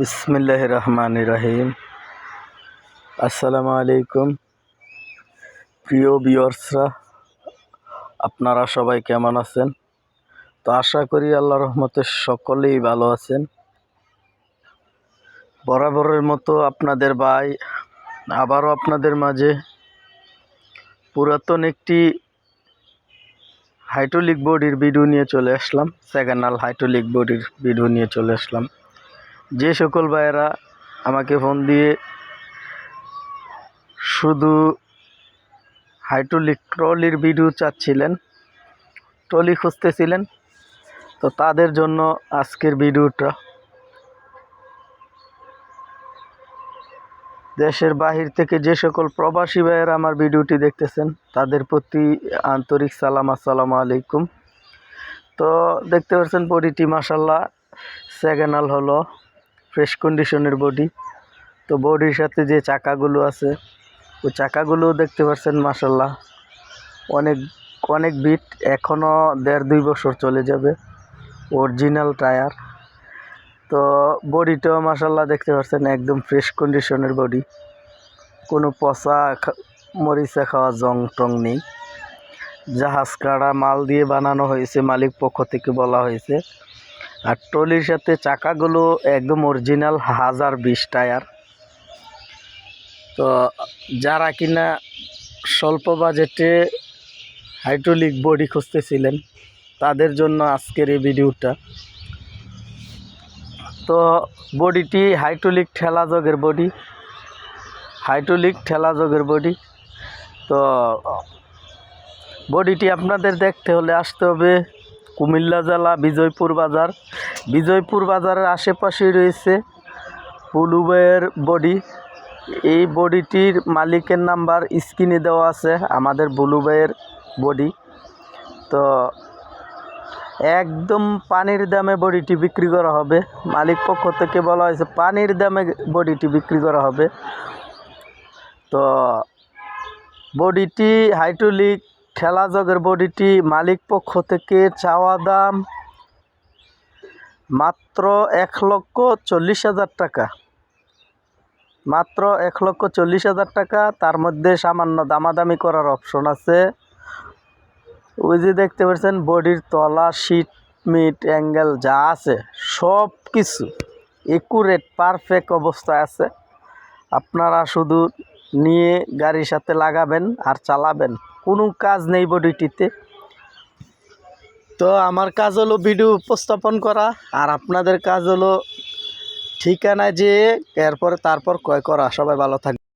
বিসমিল্লাহ রহমান রহিম আসসালামু আলাইকুম প্রিয় বিয়র্সরা আপনারা সবাই কেমন আছেন? তো আশা করি আল্লাহ রহমতে সকলেই ভালো আছেন। বরাবরের মতো আপনাদের ভাই, আবারও আপনাদের মাঝে পুরাতন একটি হাইড্রোলিক বডির ভিডিও নিয়ে চলে আসলাম সেকেন্ডাল হাইড্রোলিক বডির ভিডিও নিয়ে চলে আসলাম। যে সকল ভাইয়েরা আমাকে ফোন দিয়ে শুধু হাইড্রোলিক ট্রলির ভিডিও চাচ্ছিলেন, ট্রলি খুঁজতেছিলেন, তো তাদের জন্য আজকের ভিডিওটা। দেশের বাহির থেকে যে সকল প্রবাসী ভাইয়েরা আমার ভিডিওটি দেখতেছেন, তাদের প্রতি আন্তরিক সালাম, আসসালামু আলাইকুম। তো দেখতে পাচ্ছেন বডিটি মাসাল্লাহ সেকেন্ডাল হলো। ফ্রেশ কন্ডিশনের বডি তো বডির সাথে যে চাকাগুলো আছে, ওই চাকাগুলোও দেখতে পাচ্ছেন মাসাল্লাহ অনেক অনেক বিট এখনও দেড় দুই বছর চলে যাবে অরিজিনাল টায়ার তো বডিটাও মাসাল্লাহ দেখতে পাচ্ছেন, একদম ফ্রেশ কন্ডিশনের বডি কোনো পচা মরিচা খাওয়া জং টং নেই। জাহাজ কাড়া মাল দিয়ে বানানো হয়েছে, মালিক পক্ষ থেকে বলা হয়েছে। আর ট্রলির সাথে চাকাগুলো একদম অরিজিনাল হাজার বিশ টায়ার। তো যারা কিনা স্বল্প বাজেটে হাইড্রোলিক বডি খুঁজতেছিলেন, তাদের জন্য আজকের এই ভিডিওটা। তো বডিটি হাইড্রোলিক ঠেলা জগের বডি হাইড্রোলিক ঠেলা জগের বডি। তো বডিটি আপনাদের দেখতে হলে আসতে হবে কুমিল্লা জেলা, বিজয়পুর বাজার। বিজয়পুর বাজারের আশেপাশেই রয়েছে বুলুবাইয়ের বডি। এই বডিটির মালিকের নাম্বার স্ক্রিনে দেওয়া আছে, আমাদের বুলুবাইয়ের বডি। তো একদম পানির দামে বডিটি বিক্রি করা হবে। মালিক পক্ষ থেকে বলা হয়েছে, পানির দামে বডিটি বিক্রি করা হবে। তো বডিটি হাইড্রোলিক ঠেলা জগের বডিটি মালিক পক্ষ থেকে চাওয়া দাম মাত্র এক লক্ষ চল্লিশ হাজার টাকা। মাত্র এক লক্ষ চল্লিশ হাজার টাকা, তার মধ্যে সামান্য দামাদামি করার অপশন আছে। ওই যে দেখতে পাচ্ছেন, বডির তলা শীট মিট অ্যাঙ্গেল যা আছে, সব কিছু একুরেট পারফেক্ট অবস্থায় আছে। আপনারা শুধু নিয়ে গাড়ির সাথে লাগাবেন আর চালাবেন। কোনো কাজ নেই বডিটিতে। তো আমার কাজ হলো ভিডিও উপস্থাপন করা, আর আপনাদের কাজ হলো ঠিকানা যেয়ে, এরপরে তারপর কয় করা। সবাই ভালো থাকবে